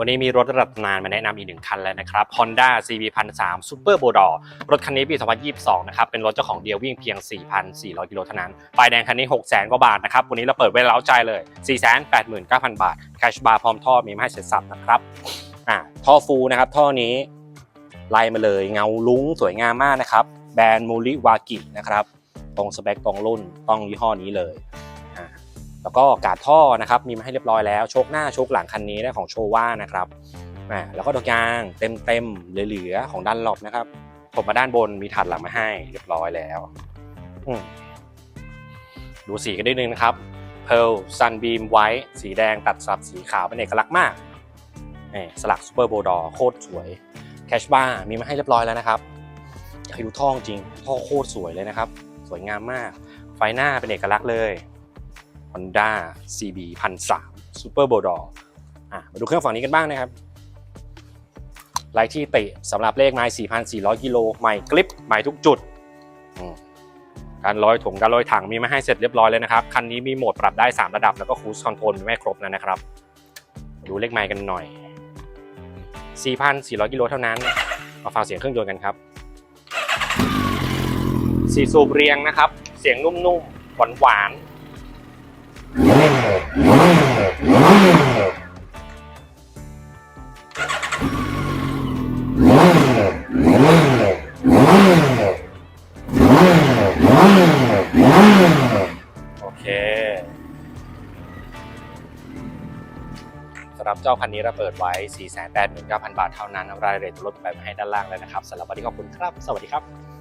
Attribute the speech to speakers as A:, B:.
A: วันนี้มีรถระดับตนานมาแนะนำอีกหนึ่งคันแล้วนะครับ Honda CB 1 3 Super b o d o รถคันนี้ปี 2022 นะครับ เป็นรถเจ้าของเดียววิ่งเพียง 4,400 กิโลเท่านั้นป้ายแดงคันนี้ 600,000 กว่าบาทนะครับ วันนี้เราเปิดไว้แล้วใจายเลย 489,000 บาท แคชบาร์พร้อมท่อมีมาให้เสร็จสับนะครับ อ่าท่อฟูนะครับ ท่อนี้ไล่มาเลยเงาลุ้งสวยงามมากนะครับ แบรนด์มูริวากินะครับ ตรงสเปคตรงรุ่นต้องยี่ห้อนี้เลย แล้วก็กาดท่อนะครับมีมาให้เรียบร้อยแล้วโชคหน้าโชคหลังคันนี้ได้ของโชว่านะครับอ่าแล้วก็ดอกยางเต็มเต็มๆเหลือๆของด้านหลบนะครับผมมาด้านบนมีถัดหลังมาให้เรียบร้อยแล้วดูสีกันนิดนึงนะครับ Pearl Sunbeam White สีแดงตัดสลับสีขาวเป็นเอกลักษณ์มากนี่สลัก Super b o d o โคตรสวย แคชบาร์มีมาให้เรียบร้อยแล้วนะครับอยากให้ดูท่อจริงท่อโคตรสวยเลยนะครับ สวยงามมาก ไฟหน้าเป็นเอกลักษณ์เลย Honda CB 1003 Super b o d o อะมาดูเครื่องฝั่งนี้กันบ้างนะครับไลท์ที่เติสำหรับเลขไม้4,400 กิโลใหม่กลิปใหม่ทุกจุด การลอยถุงการลอยถังมีมาให้เสร็จเรียบร้อยเลยนะครับ คันนี้มีโหมดปรับได้ 3 ระดับแล้วก็คูสคอนโทรลมีไม่ครบแล้วนะครับมาดูเลขไม้กันหน่อย 4,400 กิโลเท่านั้นมาฟังเสียงเครื่องยนต์กันครับสีสูบเรียงนะครับ เสียงนุ่มๆ หวานๆ โอเคสำหรับเจ้าคันนี้เราเปิดไว้ 489,000 บาทเท่านั้นรายละเอียดลดไปให้ด้านล่างเลยนะครับสำหรับวันนี้ขอบคุณครับ สวัสดีครับ